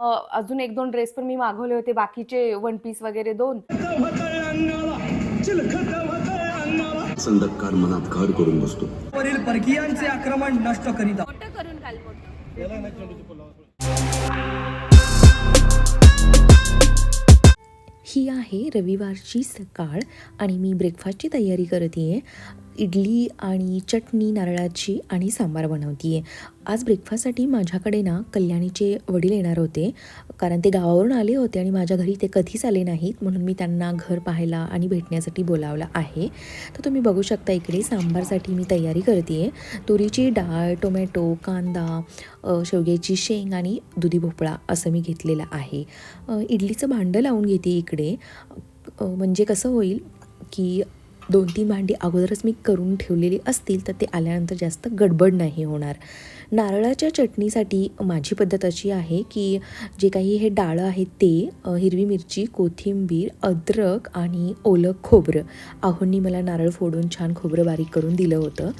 अ, अजून एक दोन ड्रेस पण मी मागवले होते बाकीचे वन पीस वगैरे दोन. संदककार मनात घर करून बसतो. वरील परकीयांचे आक्रमण नष्ट करीत मोठं करून घाल ही आहे रविवारची सकाळ आणि मी ब्रेकफास्टची तयारी करते आहे इडली आणि चटणी नारळाची आणि सांबार बनवते आहे आज ब्रेकफास्टसाठी माझ्याकडे ना कल्याणीचे वडील येणार होते. कारण ते गावावरून आले होते आणि माझ्या घरी ते कधीच आले नाहीत. म्हणून मी त्यांना घर पाहायला आणि भेटण्यासाठी बोलावलं आहे. तर तुम्ही बघू शकता इकडे सांबारसाठी मी तयारी करते आहे तुरीची डाळ टोमॅटो कांदा शेवग्याची शेंग आणि दुधी भोपळा असं मी घेतलेलं आहे. इडलीचं भांडं लावून घेते इकडे. म्हणजे कसं होईल की दोन तीन भांडी अगोदरच मी करून ठेवलेली असतील तर ते आल्यानंतर जास्त गडबड नाही होणार. नारळाच्या चटणीसाठी माझी पद्धत अशी आहे की जे काही हे डाळं आहेत ते हिरवी मिरची कोथिंबीर अद्रक आणि ओलं खोबरं. आहोंनी मला नारळ फोडून छान खोबरं बारीक करून दिलं होतं.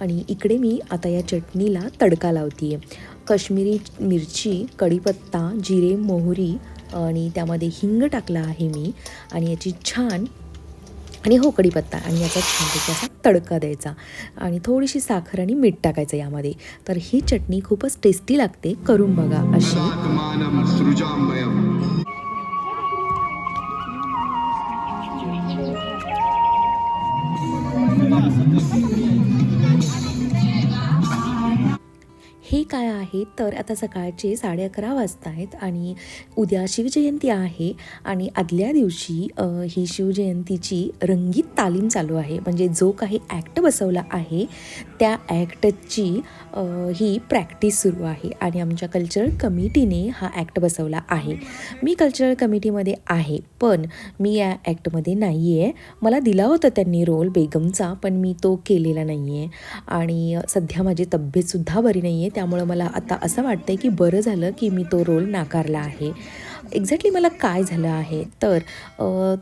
आणि इकडे मी आता या चटणीला तडका लावते आहे कश्मीरी मिरची कढीपत्ता जिरे मोहरी आणि त्यामध्ये हिंग टाकला आहे मी. आणि याची छान आणि हो कढीपत्ता आणि याचा छानपैकी असा तडका द्यायचा. आणि थोडीशी साखर आणि मीठ टाकायचं यामध्ये. तर ही चटणी खूपच टेस्टी लागते. करून बघा अशी. काय आहे? तर आता सकाळचे साडे अकरा वाजता आहेत आणि उद्या शिवजयंती आहे आणि आदल्या दिवशी ही शिवजयंतीची रंगीत तालीम चालू आहे. म्हणजे जो काही ॲक्ट बसवला आहे त्या ॲक्टची ही प्रॅक्टिस सुरू आहे आणि आमच्या कल्चरल कमिटीने हा ॲक्ट बसवला आहे. मी कल्चरल कमिटीमध्ये आहे पण मी या ॲक्टमध्ये नाही आहे मला दिला होता त्यांनी रोल बेगमचा पण मी तो केलेला नाही आहे आणि सध्या माझी तब्येतसुद्धा बरी नाही आहे त्यामुळं मला आता असं वाटतं आहे की बरं झालं की मी तो रोल नाकारला आहे. एक्झॅक्टली मला काय झालं आहे? तर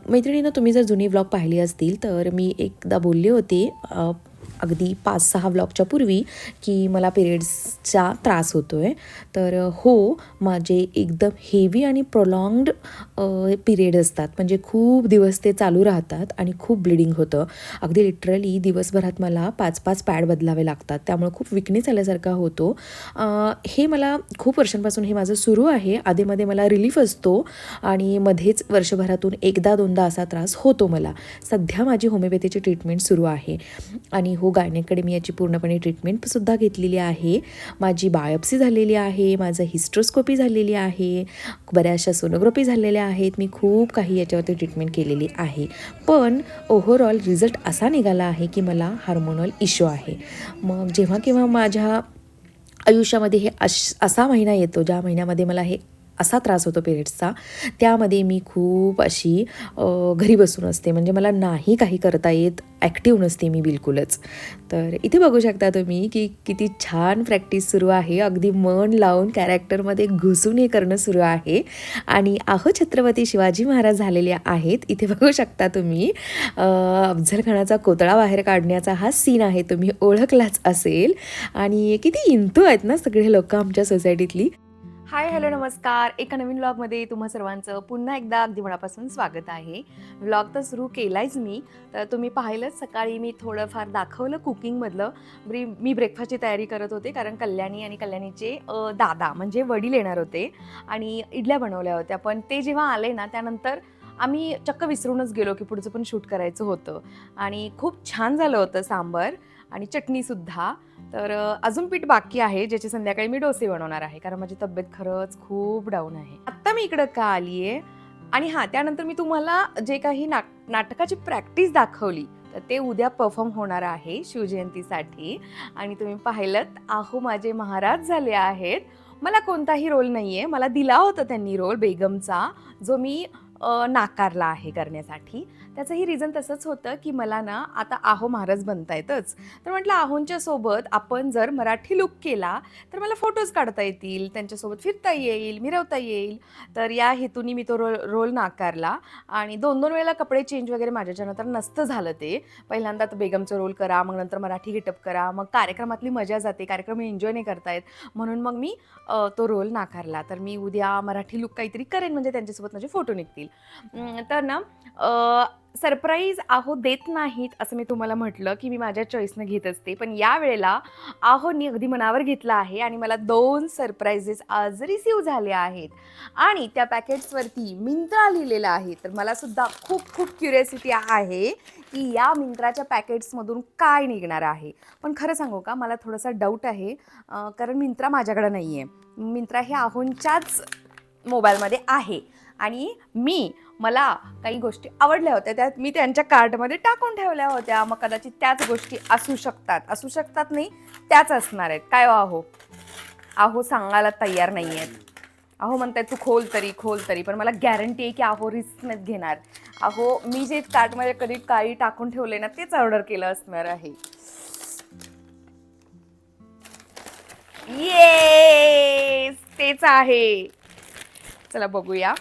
मैत्रिणीनं तुम्ही जर जुनी व्लॉग पाहिली असतील तर मी एकदा बोलले होते अगदी पाच सहा ब्लॉकच्या पूर्वी की मला पिरियड्सचा त्रास होतो आहे तर हो माझे एकदम हेवी आणि प्रोलॉंग्ड पिरियड असतात. म्हणजे खूप दिवस ते चालू राहतात आणि खूप ब्लिडिंग होतं. अगदी लिटरली दिवसभरात मला पाच पाच पॅड बदलावे लागतात. त्यामुळे खूप विकनेस आल्यासारखा होतो. हे मला खूप वर्षांपासून हे माझं सुरू आहे. आधीमध्ये मला रिलीफ असतो आणि मध्येच वर्षभरातून एकदा दोनदा असा त्रास होतो मला. सध्या माझी होमिओपॅथीची ट्रीटमेंट सुरू आहे. आणि हो गायनेकडे मी याची पूर्णपणे ट्रीटमेंटसुद्धा घेतलेली आहे. माझी बायोप्सी झालेली आहे माझं हिस्ट्रोस्कोपी झालेली आहे बऱ्याचशा सोनोग्राफी झालेल्या आहेत. मी खूप काही याच्यावरती ट्रीटमेंट केलेली आहे. पण ओव्हरऑल रिझल्ट असा निघाला आहे की मला हार्मोनल इश्यू आहे. मग जेव्हा केव्हा माझ्या आयुष्यामध्ये हे अश असा महिना येतो ज्या महिन्यामध्ये मला हे असा त्रास होतो पिरियड्सचा त्यामध्ये मी खूप अशी घरी बसून असते. म्हणजे मला नाही काही करता येत ॲक्टिव्ह नसते मी बिलकुलच. तर इथे बघू शकता तुम्ही की किती छान प्रॅक्टिस सुरू आहे. अगदी मन लावून कॅरेक्टरमध्ये घुसून हे करणं सुरू आहे. आणि आहो छत्रपती शिवाजी महाराज झालेले आहेत. इथे बघू शकता तुम्ही अ, खानाचा कोतळा बाहेर काढण्याचा हा सीन आहे. तुम्ही ओळखलाच असेल. आणि किती इंतू आहेत ना सगळे लोक आमच्या सोसायटीतली हाय हॅलो नमस्कार. एका नवीन व्लॉगमध्ये तुम्हा सर्वांचं पुन्हा एकदा अगदी मनापासून स्वागत आहे. व्लॉग तर सुरू केलायच मी. तर तुम्ही पाहिलंच सकाळी मी थोडंफार दाखवलं कुकिंगमधलं ब्री मी ब्रेकफास्टची तयारी करत होते कारण कल्याणी आणि कल्याणीचे दादा म्हणजे वडील येणार होते आणि इडल्या बनवल्या होत्या. पण ते जेव्हा आले ना त्यानंतर आम्ही चक्क विसरूनच गेलो की पुढचं पण शूट करायचं होतं. आणि खूप छान झालं होतं सांबर. आणि चटणीसुद्धा. तर अजून पीठ बाकी आहे ज्याचे संध्याकाळी मी डोसे बनवणार आहे कारण माझी तब्येत खरंच खूप डाऊन आहे. आत्ता मी इकडं का आली आहे आणि हां त्यानंतर मी तुम्हाला जे काही नाट नाटकाची प्रॅक्टिस दाखवली तर ते उद्या परफॉर्म होणार आहे शिवजयंतीसाठी. आणि तुम्ही पाहिलं आहो माझे महाराज झाले आहेत. मला कोणताही रोल नाही आहे मला दिला होता त्यांनी रोल बेगमचा जो मी नाकारला आहे करण्यासाठी. त्याचंही रिझन तसंच होतं की मला ना आता आहो महाराज बनता येतच तर म्हटलं आहोंच्या सोबत आपण जर मराठी लुक केला तर मला फोटोज काढता येतील त्यांच्यासोबत फिरता येईल मिरवता येईल. तर या हेतूनी मी तो रोल रोल नाकारला आणि दोन दोन वेळेला कपडे चेंज वगैरे माझ्याच्या नंतर नसतं झालं ते. पहिल्यांदा तर बेगमचं रोल करा मग नंतर मराठी गेटअप करा मग कार्यक्रमातली मजा जाते कार्यक्रम एन्जॉय नाही करतायत. म्हणून मग मी तो रोल नाकारला. तर मी उद्या मराठी लुक काहीतरी करेन म्हणजे त्यांच्यासोबत माझे फोटो निघतील. तर ना सरप्राईज आहो देत नाहीत असं मी तुम्हाला म्हटलं की मी माझ्या चॉईसनं घेत असते. पण या वेळेला आहोनी अगदी मनावर घेतला आहे आणि मला दोन सरप्राईजेस आज रिसीव झाले आहेत. आणि त्या पॅकेट्सवरती मिंत्रा लिहिलेलं आहे. तर मला सुद्धा खूप खूप क्युरियोसिटी आहे की या मिंत्राच्या पॅकेट्समधून काय निघणार आहे. पण खरं सांगू का मला थोडासा डाऊट आहे कारण मिंत्रा माझ्याकडं नाही आहे मिंत्रा हे आहोंच्याच मोबाईलमध्ये आहे. आणि मी मला काही गोष्टी आवडल्या होत्या त्यात मी त्यांच्या कार्टमध्ये टाकून ठेवल्या होत्या. मग कदाचित त्याच गोष्टी असू शकतात. असू शकतात नाही त्याच असणार आहेत. काय हो आहो? आहो सांगायला तयार नाही आहेत. अहो म्हणताय तू खोल तरी खोल तरी पण मला गॅरंटी आहे की अहो रिस्क नाही घेणार. अहो मी जे कार्टमध्ये कधी काही टाकून ठेवले ना तेच ऑर्डर केलं असणार आहे. ये तेच आहे. चला बघूया.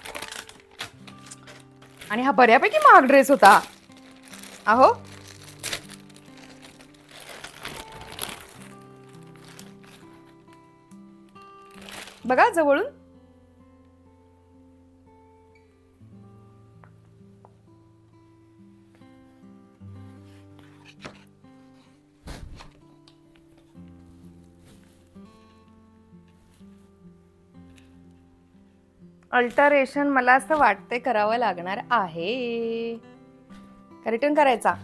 आणि हा बऱ्यापैकी महाग ड्रेस होता. अहो. बघा जवळून अल्टरेशन मला असं वाटतंय करावं लागणार आहे. रिटर्न करायचा.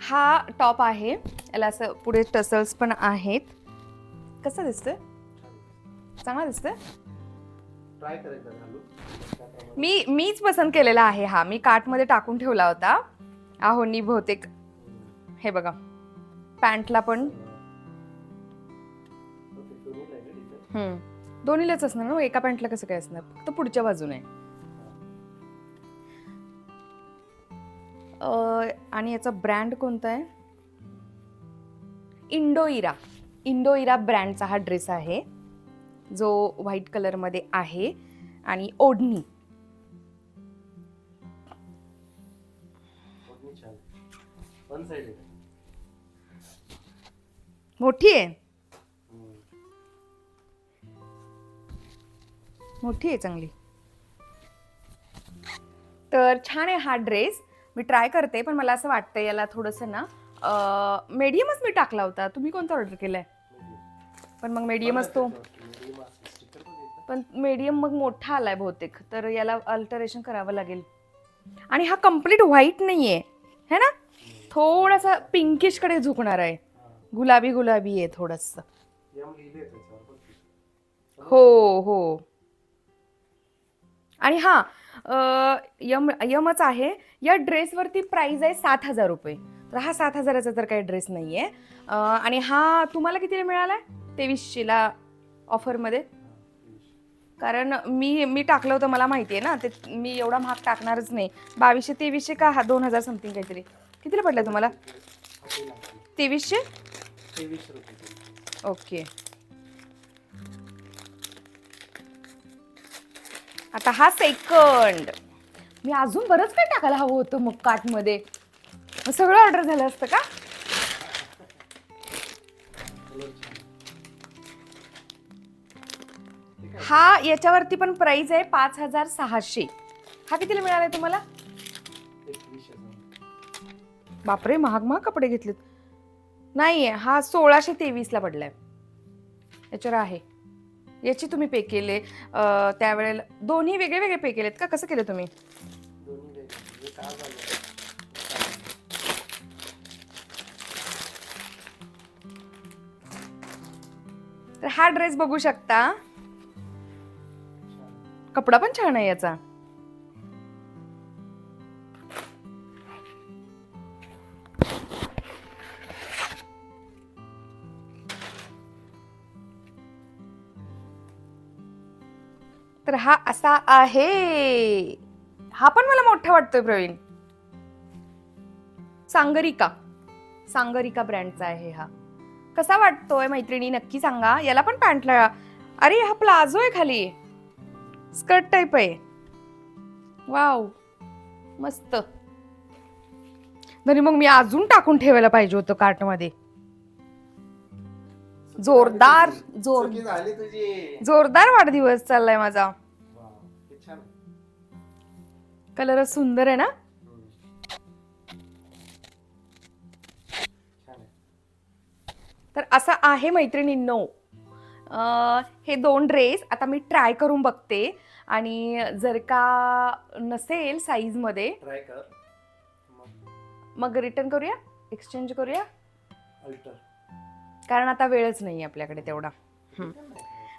हा टॉप आहे. याला असं पुढे टसल्स पण आहेत. कसं दिसतंय? चांगला घालू मी मीच पसंत केलेला आहे हा. मी कार्टमध्ये टाकून ठेवला होता. आहोनी बहुतेक. हे बघा. पॅन्टला पण दोन्हीलाच असणार ना? एका पॅन्टला कसं काय असणार? फक्त पुढच्या बाजूने. आणि याचा ब्रँड कोणता आहे? इंडो इरा इंडो इरा ब्रँडचा हा ड्रेस आहे. जो व्हाईट कलरमध्ये आहे आणि ओढणी. मोठी आहे? मोठी आहे चांगली. तर छान आहे हा ड्रेस मी ट्राय करते पण मला असं वाटतं याला थोडंसं ना मीडियमच मी टाकला होता. तुम्ही कोणता ऑर्डर केलाय? पण मग मीडियमच तो स्टिकर पण मीडियम मग मोठा आलाय बहुतेक. तर याला अल्टरेशन करावं लागेल. आणि हा कंप्लीट व्हाईट नाही आहे है ना? थोडासा पिंकिशकडे झुकणार आहे. गुलाबी गुलाबी आहे थोडंसं. हो हो. आणि हा यम यमच आहे. या ड्रेसवरती प्राइस आहे सात हजार रुपये. तर हा सात हजाराचा तर काही ड्रेस नाही आहे आणि हा तुम्हाला कितीला मिळाला आहे तेवीसशेला ऑफरमध्ये कारण मी मी टाकलं होतं मला माहिती आहे ना. ते मी एवढा महाग टाकणारच नाही. बावीसशे तेवीसशे का हा? दोन हजार समथिंग काहीतरी. कितीला पडलं तुम्हाला. तेवीसशे? ओके. आता हा सेकंड मी अजून बरंच काय टाकायला हवं होतं मग कार्टमध्ये मग सगळं ऑर्डर झालं असतं का? हा याच्यावरती पण प्राइस आहे पाच हजार सहाशे. हा कितीला मिळालाय तुम्हाला? बापरे महाग महाग कपडे घेतलेत. नाही हा सोळाशे तेवीसला पडलाय. याच्यावर आहे. याची तुम्ही पे केले. त्यावेळेला दोन्ही वेगळे वेगळे पे केलेत का? कसं केलं तुम्ही. म्हणजे तर हा ड्रेस बघू शकता. कपडा पण छान आहे याचा. तर हा असा आहे. हा पण मला मोठा वाटतोय प्रवीण. सांगरिका. सांगरिका ब्रँडचा आहे हा. कसा वाटतोय मैत्रिणी? नक्की सांगा. याला पण पॅन्टला अरे हा प्लाझो आहे खाली. स्कर्ट टाईप आहे. वाव मस्त. तरी मग मी अजून टाकून ठेवायला पाहिजे होतं कार्टमध्ये जोरदार जोर चुकी झाली तुझी. जोरदार वाढदिवस चाललाय माझा. वा, हे छान. आहे. कलरच सुंदर आहे ना? हम्म. छान आहे. तर असं आहे मैत्रिणींनो. अं, हे दोन ड्रेस आता मी ट्राय करून बघते. आणि जर का नसेल साईजमध्ये ट्राय कर. मग. मग रिटर्न करूया? एक्सचेंज करूया? अल्टर कारण आता वेळच नाही आपल्याकडे तेवढा.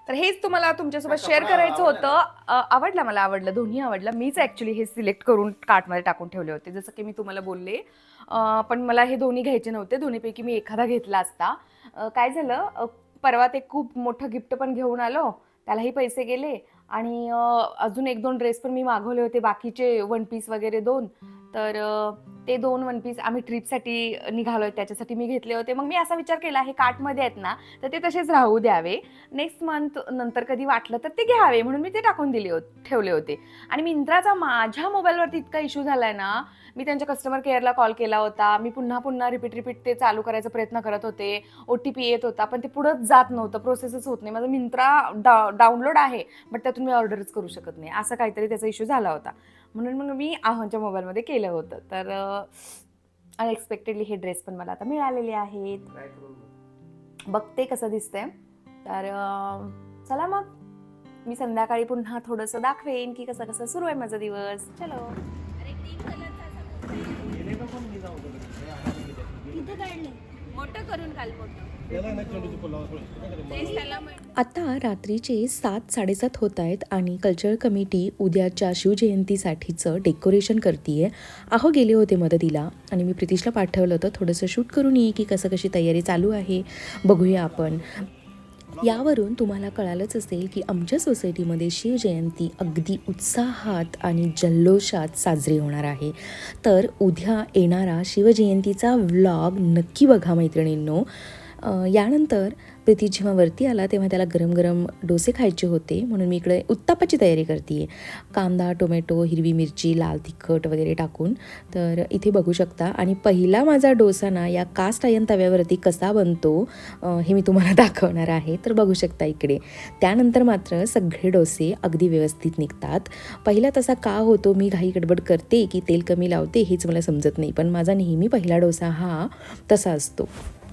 तर हेच तुम्हाला तुमच्यासोबत शेअर करायचं होतं. अ, आवडलं मला आवडलं दोन्ही आवडलं. मीच ॲक्च्युली हे सिलेक्ट करून कार्टमध्ये टाकून ठेवले होते. जसं की मी तुम्हाला बोलले अ, पण मला हे दोन्ही घ्यायचे नव्हते. दोन्हीपैकी मी एखादा घेतला असता. अ, काय झालं? अ, परवा ते खूप मोठं गिफ्ट पण घेऊन आलो. त्यालाही पैसे गेले. आणि अ, अजून एक दोन ड्रेस पण मी मागवले होते. बाकीचे वन पीस वगैरे दोन. तर ते दोन वन पीस आम्ही ट्रिपसाठी निघालोय त्याच्यासाठी मी घेतले होते. मग मी असा विचार केला हे कार्टमध्ये आहेत ना तर ते तसेच राहू द्यावे. नेक्स्ट मंथ नंतर कधी वाटलं तर ते घ्यावे म्हणून मी ते टाकून दिले हो ठेवले होते. आणि मिंत्राचा माझ्या मोबाईलवरती इतका इश्यू आहे ना मी त्यांच्या कस्टमर केअरला कॉल केला होता. मी पुन्हा पुन्हा रिपीट रिपीट ते चालू करायचा प्रयत्न करत होते. ओ टी पी येत होता पण ते पुढंच जात नव्हतं प्रोसेसच होत नाही. माझं मिंत्रा डा डाउनलोड आहे बट त्यातून मी ऑर्डरच करू शकत नाही. असं काहीतरी त्याचा इश्यू झाला होता. म्हणून मग मी आव्हानच्या मोबाईलमध्ये केलं होतं. तर अनएक्सपेक्टेडली हे ड्रेस पण मला आता मिळालेले आहेत. बघते कसं दिसतंय. तर चला मग. मी संध्याकाळी पुन्हा थोडंसं दाखवेन की कसं कसं सुरू आहे माझा दिवस. चलो. आता रात्रीचे सात साडेसात होत आहेत आणि कल्चरल कमिटी उद्याच्या शिवजयंतीसाठीचं डेकोरेशन करते अहो गेले होते मदतीला आणि मी प्रितीशला पाठवलं होतं. थोडंसं शूट करून ये की कसं कशी तयारी चालू आहे. बघूया आपण. यावरून तुम्हाला कळालंच असेल की आमच्या सोसायटीमध्ये शिवजयंती अगदी उत्साहात आणि जल्लोषात साजरी होणार आहे. तर उद्या येणारा शिवजयंतीचा व्लॉग नक्की बघा मैत्रिणींनो. यानंतर प्रीती जेव्हा वरती आला तेव्हा त्याला गरम गरम डोसे खायचे होते. म्हणून मी इकडे उत्तापाची तयारी करते कांदा टोमॅटो हिरवी मिरची लाल तिखट वगैरे टाकून. तर इथे बघू शकता. आणि पहिला माझा डोसा ना या कास्ट आयन तव्यावरती कसा बनतो हे मी तुम्हाला दाखवणार आहे. तर बघू शकता इकडे. त्यानंतर मात्र सगळे डोसे अगदी व्यवस्थित निघतात. पहिला तसा का होतो मी घाई गडबड करते की तेल कमी लावते हेच मला समजत नाही. पण माझा नेहमी पहिला डोसा हा तसा असतो.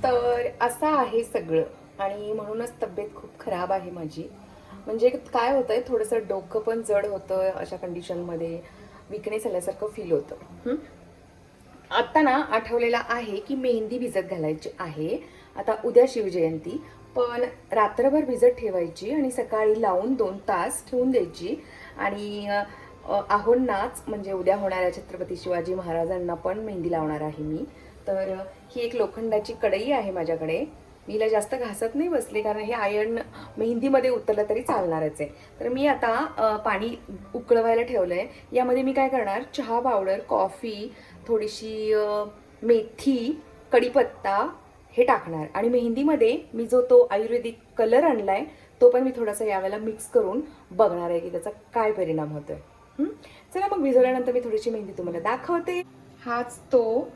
तर असं आहे सगळं. आणि म्हणूनच तब्येत खूप खराब आहे माझी. म्हणजे काय होतंय थोडंसं डोकं पण जड होतं अशा कंडिशनमध्ये विकनेस आल्यासारखं फील होतं. हं? आत्ता ना आठवलेला आहे की मेहंदी भिजत घालायची आहे. आता उद्या शिवजयंती. पण रात्रभर भिजत ठेवायची आणि सकाळी लावून दोन तास ठेवून द्यायची. आणि आहोंनाच म्हणजे उद्या होणाऱ्या छत्रपती शिवाजी महाराजांना पण मेहंदी लावणार आहे मी. तर ही एक लोखंडाची कढई आहे माझ्याकडे. मी हिला जास्त घासत नाही बसले कारण हे आयर्न मेहंदीमध्ये उतरलं तरी चालणारच आहे. तर मी आता पाणी उकळवायला ठेवलं आहे यामध्ये मी काय करणार? चहा पावडर कॉफी थोडीशी मेथी कढीपत्ता हे टाकणार. आणि मेहंदीमध्ये मी जो तो आयुर्वेदिक कलर आणला आहे तो पण मी थोडासा यावेळेला मिक्स करून बघणार आहे की त्याचा काय परिणाम होतोय. चला मग भिजवल्यानंतर मी थोडीशी मेहंदी तुम्हाला दाखवते. हाच तो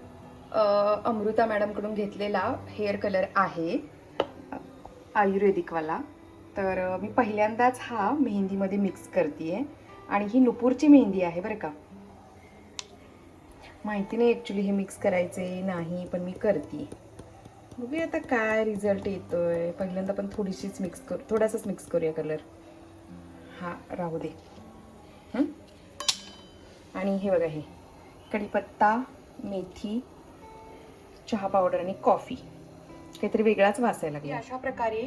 अमृता मॅडमकडून घेतलेला हेअर कलर आहे आयुर्वेदिकवाला. तर मी पहिल्यांदाच हा मेहंदीमध्ये मिक्स करते आणि ही नुपूरची मेहंदी आहे बरं का. माहिती नाही ॲक्च्युली हे मिक्स करायचे नाही पण मी करते बघूया आता काय रिझल्ट येतो आहे पहिल्यांदा पण थोडीशीच मिक्स करू थोडासाच मिक्स करूया कलर हा राहू दे. आणि हे बघा हे. कढीपत्ता मेथी चहा पावडर आणि कॉफी काहीतरी वेगळाच वासायला लागला. अशा प्रकारे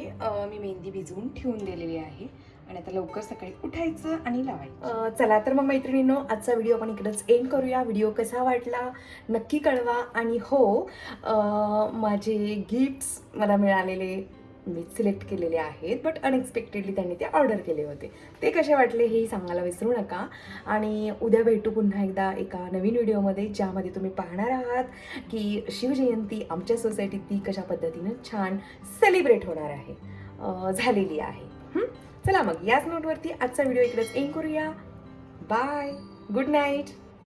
मी मेहंदी भिजवून ठेवून दिलेली आहे. आणि आता लवकर सकाळी उठायचं आणि लावायचं. चला तर मग मैत्रिणींनो आजचा व्हिडिओ आपण इकडंच एंड करूया. व्हिडिओ कसा वाटला नक्की कळवा. आणि हो माझे गिफ्ट्स मला मिळालेले. मी सिलेक्ट केलेले आहेत बट अनएक्सपेक्टेडली त्यांनी ते ऑर्डर केले होते. ते कसे वाटले हे सांगायला विसरू नका. आणि उद्या भेटू पुन्हा एकदा एका नवीन व्हिडिओमध्ये ज्यामध्ये तुम्ही पाहणार आहात की शिवजयंती आमच्या सोसायटीत ती कशा पद्धतीनं छान सेलिब्रेट होणार आहे. झालेली आहे. चला मग याच नोटवरती आजचा व्हिडिओ इकडेच एंड करूया. Bye good night